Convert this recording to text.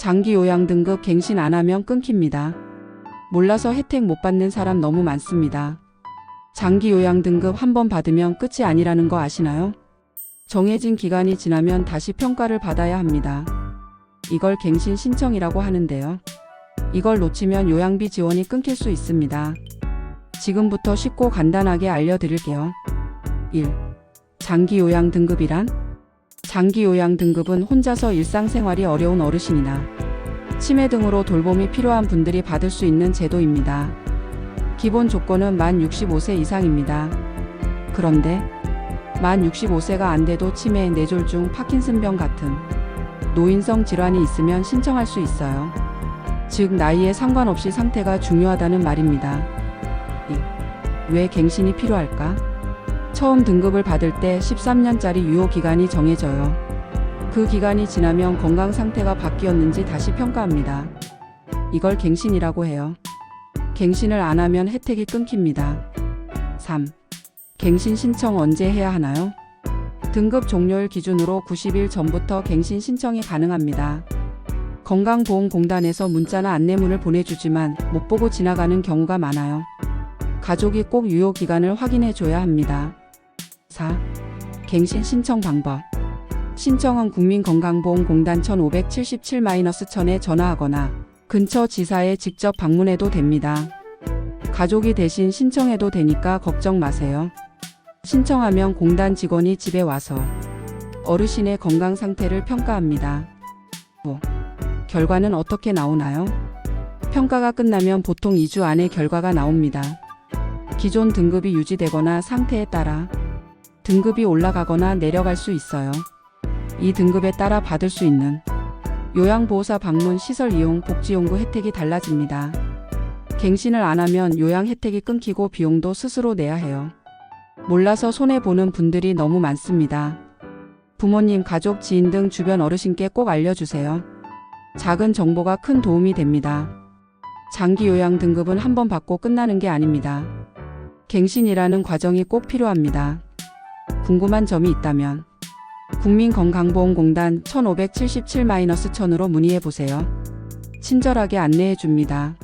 장기 요양 등급 갱신 안 하면 끊깁니다. 몰라서 혜택 못 받는 사람 너무 많습니다. 장기 요양 등급 한 번 받으면 끝이 아니라는 거 아시나요? 정해진 기간이 지나면 다시 평가를 받아야 합니다. 이걸 갱신 신청이라고 하는데요. 이걸 놓치면 요양비 지원이 끊길 수 있습니다. 지금부터 쉽고 간단하게 알려드릴게요. 1. 장기 요양 등급이란? 장기 요양 등급은 혼자서 일상생활이 어려운 어르신이나 치매 등으로 돌봄이 필요한 분들이 받을 수 있는 제도입니다. 기본 조건은 만 65세 이상입니다. 그런데 만 65세가 안 돼도 치매, 뇌졸중, 파킨슨병 같은 노인성 질환이 있으면 신청할 수 있어요. 즉 나이에 상관없이 상태가 중요하다는 말입니다. 2. 왜 갱신이 필요할까? 처음 등급을 받을 때 13년짜리 유효 기간이 정해져요. 그 기간이 지나면 건강 상태가 바뀌었는지 다시 평가합니다. 이걸 갱신이라고 해요. 갱신을 안 하면 혜택이 끊깁니다. 3. 갱신 신청 언제 해야 하나요? 등급 종료일 기준으로 90일 전부터 갱신 신청이 가능합니다. 건강보험공단에서 문자나 안내문을 보내주지만 못 보고 지나가는 경우가 많아요. 가족이 꼭 유효 기간을 확인해 줘야 합니다. 4. 갱신 신청 방법. 신청은 국민건강보험공단 1577-1000에 전화하거나 근처 지사에 직접 방문해도 됩니다. 가족이 대신 신청해도 되니까 걱정 마세요. 신청하면 공단 직원이 집에 와서 어르신의 건강 상태를 평가합니다. 5. 결과는 어떻게 나오나요? 평가가 끝나면 보통 2주 안에 결과가 나옵니다. 기존 등급이 유지되거나 상태에 따라 등급이 올라가거나 내려갈 수 있어요. 이 등급에 따라 받을 수 있는 요양보호사 방문 시설 이용 복지용구 혜택이 달라집니다. 갱신을 안 하면 요양 혜택이 끊기고 비용도 스스로 내야 해요. 몰라서 손해보는 분들이 너무 많습니다. 부모님, 가족, 지인 등 주변 어르신께 꼭 알려주세요. 작은 정보가 큰 도움이 됩니다. 장기 요양 등급은 한 번 받고 끝나는 게 아닙니다. 갱신이라는 과정이 꼭 필요합니다. 궁금한 점이 있다면 국민건강보험공단 1577-1000으로 문의해 보세요. 친절하게 안내해 줍니다.